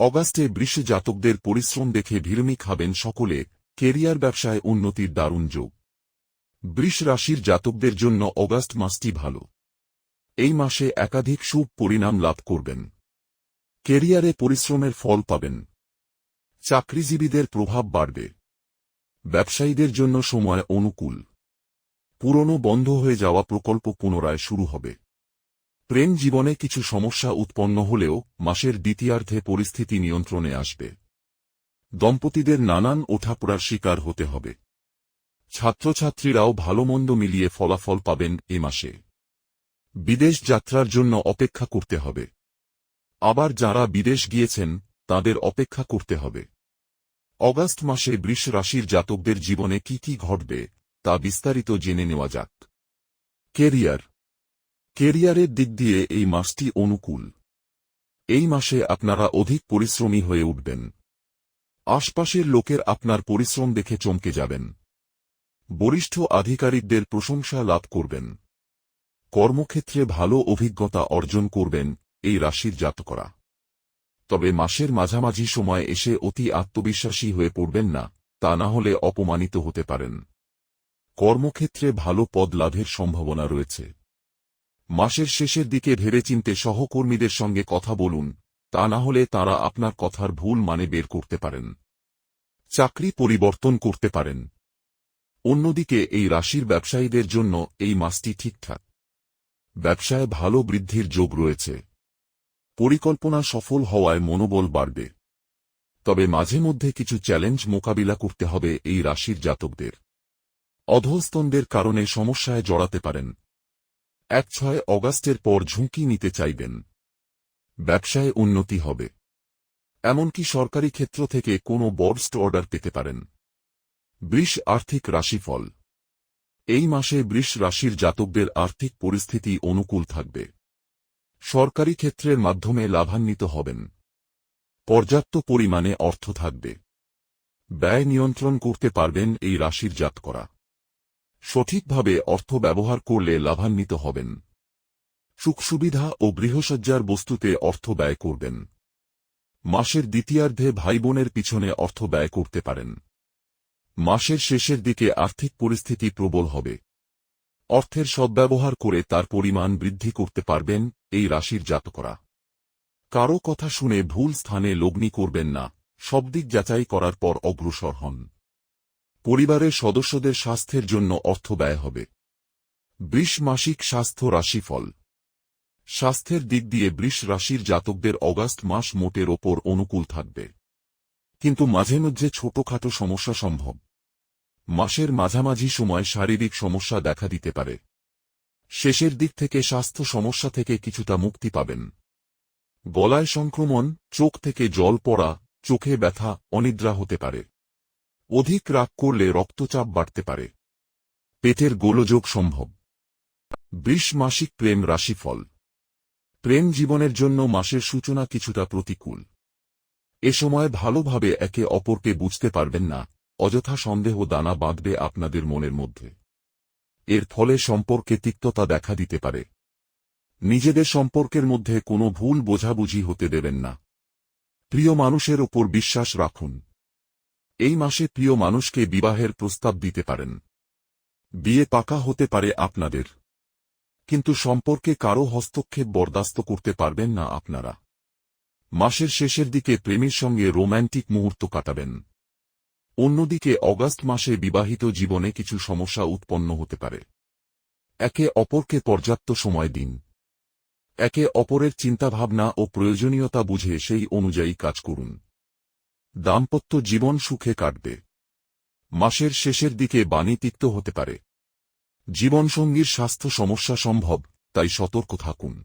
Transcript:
অগাস্টে জাতকদের পরিশ্রম দেখে ভিরমি খাবেন সকলে, কেরিয়ার ব্যবসায় উন্নতির দারুণ যোগ। বৃষ রাশির জাতকদের জন্য অগাস্ট মাসটি ভালো। এই মাসে একাধিক শুভ পরিণাম লাভ করবেন। কেরিয়ারে পরিশ্রমের ফল পাবেন। চাকরিজীবীদের প্রভাব বাড়বে। ব্যবসায়ীদের জন্য সময় অনুকূল। পুরনো বন্ধ হয়ে যাওয়া প্রকল্প পুনরায় শুরু হবে। প্রেম জীবনে কিছু সমস্যা উৎপন্ন হলেও মাসের দ্বিতীয়ার্ধে পরিস্থিতি নিয়ন্ত্রণে আসবে। দম্পতিদের নানান ওঠাপড়ার শিকার হতে হবে। ছাত্রছাত্রীরাও ভালোমন্দ মিলিয়ে ফলাফল পাবেন এ মাসে। বিদেশ যাত্রার জন্য অপেক্ষা করতে হবে। আবার যারা বিদেশ গিয়েছেন, তাদের অপেক্ষা করতে হবে। অগাস্ট মাসে বৃষ রাশির জাতকদের জীবনে কি কি ঘটবে, তা বিস্তারিত জেনে নেওয়া যাক। কেরিয়ার কেরিয়ারের দিক দিয়ে এই মাসটি অনুকূল। এই মাসে আপনারা অধিক পরিশ্রমী হয়ে উঠবেন। আশপাশের লোকের আপনার পরিশ্রম দেখে চমকে যাবেন। বরিষ্ঠ আধিকারিকদের প্রশংসা লাভ করবেন। কর্মক্ষেত্রে ভালো অভিজ্ঞতা অর্জন করবেন এই রাশির জাতকরা। তবে মাসের মাঝামাঝি সময় এসে অতি আত্মবিশ্বাসী হয়ে পড়বেন না, তা না হলে অপমানিত হতে পারেন। কর্মক্ষেত্রে ভালো পদ লাভের সম্ভাবনা রয়েছে। মাসের শেষের দিকে ভেবেচিন্তে সহকর্মীদের সঙ্গে কথা বলুন, তা না হলে তারা আপনার কথার ভুল মানে বের করতে পারেন। চাকরি পরিবর্তন করতে পারেন। অন্যদিকে এই রাশির ব্যবসায়ীদের জন্য এই মাসটি ঠিকঠাক। ব্যবসায় ভালো বৃদ্ধির যোগ রয়েছে। পরিকল্পনা সফল হওয়ায় মনোবল বাড়বে। তবে মাঝে মধ্যে কিছু চ্যালেঞ্জ মোকাবিলা করতে হবে এই রাশির জাতকদের। অধস্তনদের কারণে সমস্যায় জড়াতে পারেন। এক ছয় অগাস্টের পর ঝুঁকি নিতে চাইবেন। ব্যবসায় উন্নতি হবে। এমনকি সরকারি ক্ষেত্র থেকে কোনো বর্স্ট অর্ডার পেতে পারেন। বৃষ আর্থিক রাশিফল। এই মাসে বৃষ রাশির জাতকদের আর্থিক পরিস্থিতি অনুকূল থাকবে। সরকারি ক্ষেত্রের মাধ্যমে লাভান্বিত হবেন। পর্যাপ্ত পরিমাণে অর্থ থাকবে। ব্যয় নিয়ন্ত্রণ করতে পারবেন এই রাশির জাত করা সঠিকভাবে অর্থ ব্যবহার করলে লাভান্বিত হবেন। সুখ সুবিধা ও গৃহসজ্জার বস্তুতে অর্থ ব্যয় করবেন। মাসের দ্বিতীয়ার্ধে ভাইবোনের পিছনে অর্থ ব্যয় করতে পারেন। মাসের শেষের দিকে আর্থিক পরিস্থিতি প্রবল হবে। অর্থের সদ্ব্যবহার করে তার পরিমাণ বৃদ্ধি করতে পারবেন, এই রাশির জাতকরা। কারও কথা শুনে ভুল স্থানে লগ্নি করবেন না, সব দিক যাচাই করার পর অগ্রসর হন। পরিবারের সদস্যদের স্বাস্থ্যের জন্য অর্থ ব্যয় হবে। বৃষ মাসিক স্বাস্থ্য রাশিফল। স্বাস্থ্যের দিক দিয়ে বৃষ রাশির জাতকদের অগাস্ট মাস মোটের ওপর অনুকূল থাকবে। কিন্তু মাঝে মধ্যে ছোটখাটো সমস্যা সম্ভব। মাসের মাঝামাঝি সময় শারীরিক সমস্যা দেখা দিতে পারে। শেষের দিক থেকে স্বাস্থ্য সমস্যা থেকে কিছুটা মুক্তি পাবেন। গলায় সংক্রমণ, চোখ থেকে জল পড়া, চোখে ব্যথা, অনিদ্রা হতে পারে। অধিক রাগ করলে রক্তচাপ বাড়তে পারে। পেটের গোলযোগ সম্ভব। বৃষ মাসিক প্রেম রাশিফল। প্রেম জীবনের জন্য মাসের সূচনা কিছুটা প্রতিকূল। এ সময় ভালোভাবে একে অপরকে বুঝতে পারবেন না, অযথা সন্দেহ দানা বাঁধবে আপনাদের মনের মধ্যে। এর ফলে সম্পর্কে তিক্ততা দেখা দিতে পারে। নিজেদের সম্পর্কের মধ্যে কোনো ভুল বোঝাবুঝি হতে দেবেন না। প্রিয় মানুষের ওপর বিশ্বাস রাখুন। এই মাসে প্রিয় মানুষকে বিবাহের প্রস্তাব দিতে পারেন। বিয়ে পাকা হতে পারে আপনাদের। কিন্তু সম্পর্কে কারও হস্তক্ষেপ বরদাস্ত করতে পারবেন না আপনারা। মাসের শেষের দিকে প্রেমের সঙ্গে রোম্যান্টিক মুহূর্ত কাটাবেন। অন্যদিকে অগাস্ট মাসে বিবাহিত জীবনে কিছু সমস্যা উৎপন্ন হতে পারে। একে অপরকে পর্যাপ্ত সময় দিন। একে অপরের চিন্তাভাবনা ও প্রয়োজনীয়তা বুঝে সেই অনুযায়ী কাজ করুন। দাম্পত্য জীবন সুখে কাটবে। মাসের শেষের দিকে বাণী তিক্ত হতে পারে। জীবনসঙ্গীর স্বাস্থ্য সমস্যা সম্ভব, তাই সতর্ক থাকুন।